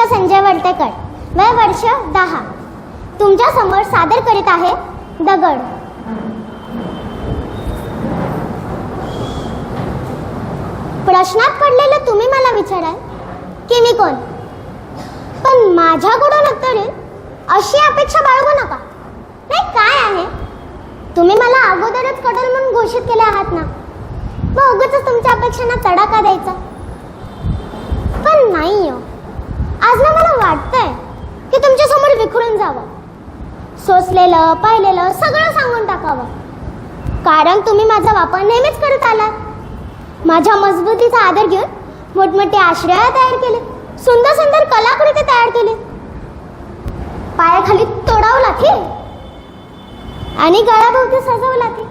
उत्कृष्ट संजय वर्तेकर वय वर्ष दहा. तुमच्यासमोर सादर करीत आहे दगड. प्रश्नात पडलेलं तुम्ही मला विचाराल की मी कोण? पण माझ्याकडून उत्तर येईल अशी अपेक्षा बाळगू नका. नाही काय आहे? तुम्ही मला अगोदरच कडल म्हणून घोषित केले आहात ना? मग उगच तुमच्या अपेक्षांना तडाखा द्यायचा. पण नाही हो आज ना मला वाटतंय की तुमच्यासमोर विखरून जावं. सोसलेलं पाहिलेलं सगळं सांगून टाकावं. कारण तुम्ही माझा वापर नेहमीच करत आलात. माझ्या मजबूतीचा आदर घेऊन मोठमोठे आश्रय तयार केले. सुंदर सुंदर कलाकृती तयार केली. पायाखाली तोडावं लाथे आणि गळ्याभोवती सजवलं लाथे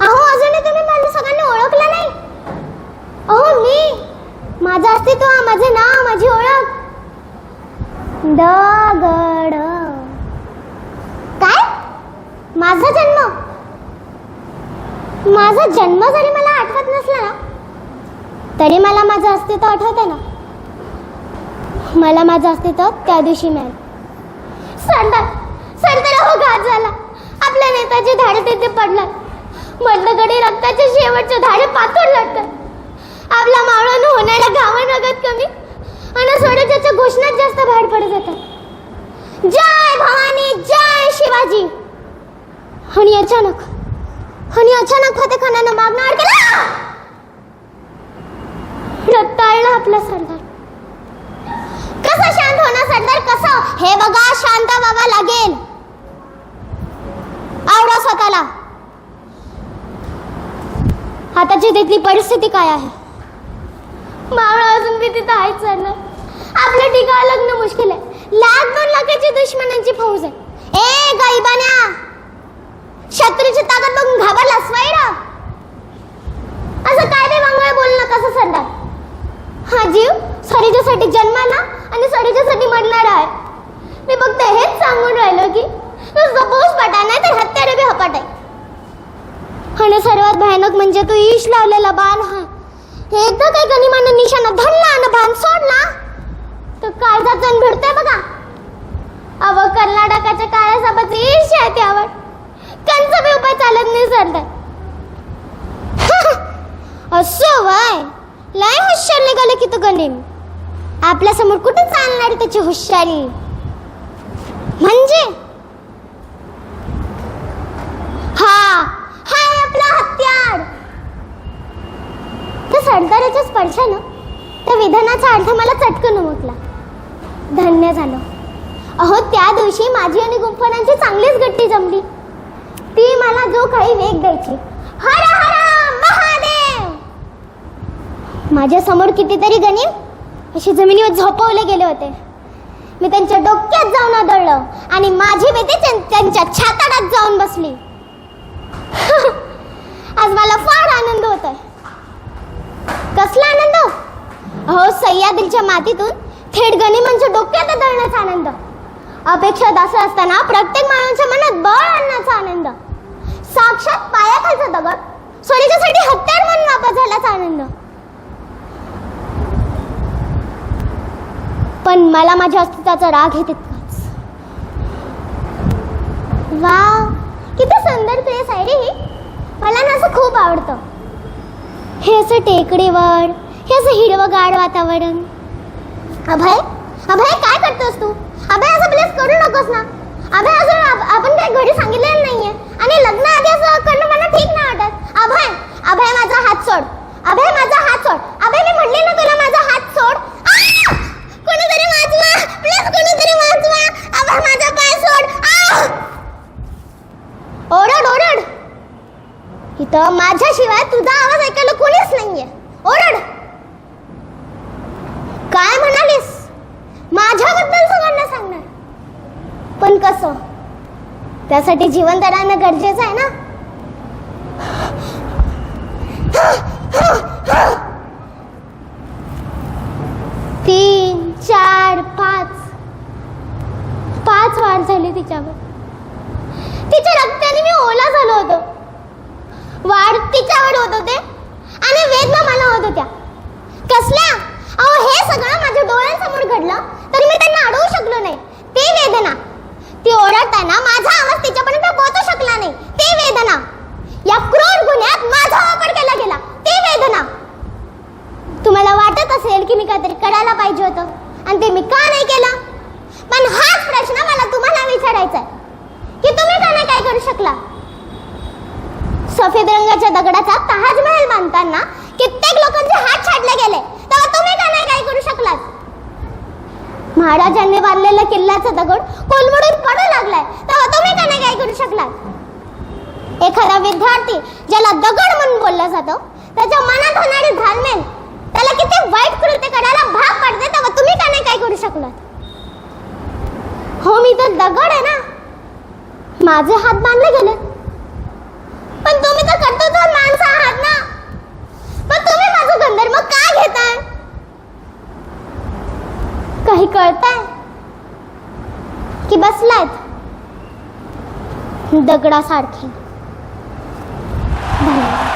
अहो अजूनही तुम्ही मला सगळ्यांनी ओळखलं नाही. अहो मी माझं अस्तित्व माझे नाव माझी ओळख. दगड काय माझा जन्म? माझा जन्म जरी मला आठवत नसला ना तरी मला माझं अस्तित्व आठवते ना. मला माझं अस्तित्व त्या दिवशी मिळेल. सरदार सरदार हो घात झाला. आपल्या नेताचे धाडे तिथे पडलं. मधलकडे रक्ताचे शेवटचे धाडे पातळ लढतात आपल्या होण्याला होणाऱ्या रगत कमी. आणि स्वराज्याच्या घोषणात जास्त बाहेर पडत जातात जय भवानी जय शिवाजी. आणि अचानक आणि अचानक फते खानानं मागणार केला. रत्ताळला आपला सरदार. कसं शांत होणार सरदार? कसं? हे बघा शांत व्हावा लागेल. आवडा स्वतःला. आताची तिथली परिस्थिती काय आहे? मावळा अजून बी तिथं आहेच ना आपलं ठिकाण लग्न मुश्किल आहे. लाख दोन लाखाची दुश्मनांची फौज आहे. ए गैबान्या! शत्रूची ताकद बघून घाबरलास वैरा? असं काय ते वांगळ बोलणं कसं सरदार हा जीव सडीच्यासाठी जन्माला आणि स्वराज्यासाठी मरणार आहे. मी फक्त हेच सांगून राहिलो की सपोज पटा नाही तर हत्यारे बी हपाट आहे. आणि सर्वात भयानक म्हणजे तू ईश लावलेला बाण हा. एकदा काही गनिमानं निशाणा धरला आणि बाण सोडला. तर काळजात जण भिडतोय बघा. अव कर्नाटकाच्या काळ्या ईश आहे त्यावर. त्यांचा बी उपाय चालत नाही सरदार. असं वाय लय हुशार निघालं की तो गणेम आपल्यासमोर कुठे चालणार त्याची हुशारी? म्हणजे? हा हाय आपला हत्यार. त्या सरदाराच्या स्पर्शानं त्या विधानाचा अर्थ मला चटकन उमटला. धन्य झालं. अहो त्या दिवशी माझी आणि गुंफणांची चांगलीच गट्टी जमली. जो काही वेग द्यायची. हर हर महादेव! माझ्यासमोर कितीतरी गणिम अशी जमिनीवर झोपवले गेले होते. मी त्यांच्या डोक्यात जाऊन आदळलं आणि माझी भीती त्यांच्या छाताडात जाऊन बसली. आज मला फार आनंद होतोय. कसला आनंद? अहो सह्याद्रीच्या मातीतून थेट गनिमांच्या डोक्यात आदळण्याचा आनंद. अपेक्षा असं असताना प्रत्येक माणसाच्या मनात बळ आणण्याचा आनंद. साक्षात पायाखालचा दगड. स्वराज्यासाठी हत्यार म्हणून वापर झालाच आनंद. पण मला माझ्या अस्तित्वाचा राग आहे तितकाच वा किती सुंदर प्लेस आहे रे ही. मला ना असं खूप आवडतं. हे असं टेकडीवर हे असं हिरवगार वातावरण. अभय अभय काय करतोस तू? अभय असं प्लेस करू नकोस ना. अभय अजून आपण काही घरी सांगितलेलं नाहीये. आणि लग्न आधी असं करणं मला ठीक नाही वाटत. अभय अभय माझा हात सोड. अभय माझा हात सोड. अभय मी म्हणले ना तुला माझा हात सोड. कोणीतरी वाचवा. प्लीज कोणीतरी वाचवा. अभय माझा पाय सोड. ओरड ओरड. इथं माझ्याशिवाय तुझा आवाज ऐकायला कोणीच नाहीये. ओरड. काय म्हणालीस? माझ्याबद्दल सगळ्यांना सांगणार. पण कसं? त्यासाठी जिवंत राहणं गरजेचं आहे ना? तीन चार पाच. पाच वाढ झाली तिच्यावर. तिच्या रक्ताने मी ओला झालो होतो. वाढ तिच्यावर होत होते आणि वेदना मला होत होत्या. कसल्या? अहो हे सगळं माझ्या डोळ्यांसमोर घडलं तर शकलो नाही ती वेदना ती ओरडताना माझा आवाज तिच्यापर्यंत पोहोचू शकला नाही ती वेदना या क्रूर गुन्ह्यात माझा वापर केला गेला ती वेदना तुम्हाला वाटत असेल की मी काहीतरी करायला पाहिजे होतं आणि ते मी का नाही केलं? पण हाच प्रश्न मला तुम्हाला विचारायचा आहे की तुम्ही का नाही काय करू शकला? सफेद रंगाच्या दगडाचा ताजमहल बांधताना कित्येक लोकांचे हात छाडले गेले. तेव्हा तुम्ही का नाही काय करू शकलात? महाराजांनी बांधलेला किल्ल्याचा दगड कोलमडून पडू लागलाय. तेव्हा तुम्ही का नाही काय करू शकलात? एखादा विद्यार्थी ज्याला दगड म्हणून बोललं जातं त्याच्या मनात होणारी धालमेल त्याला किती वाईट कृत्य करायला भाग पाडते तेव्हा तुम्ही का नाही काय करू शकलात हो मी तर दगड आहे ना. माझे हात बांधले गेले. पण तुम्ही तर कर्तृत्वान माणसं आहात ना. पण तुम्ही माझं गंधर्व का घेताय? काही कळताय? की बसलायत. दगडासारखे. धन्यवाद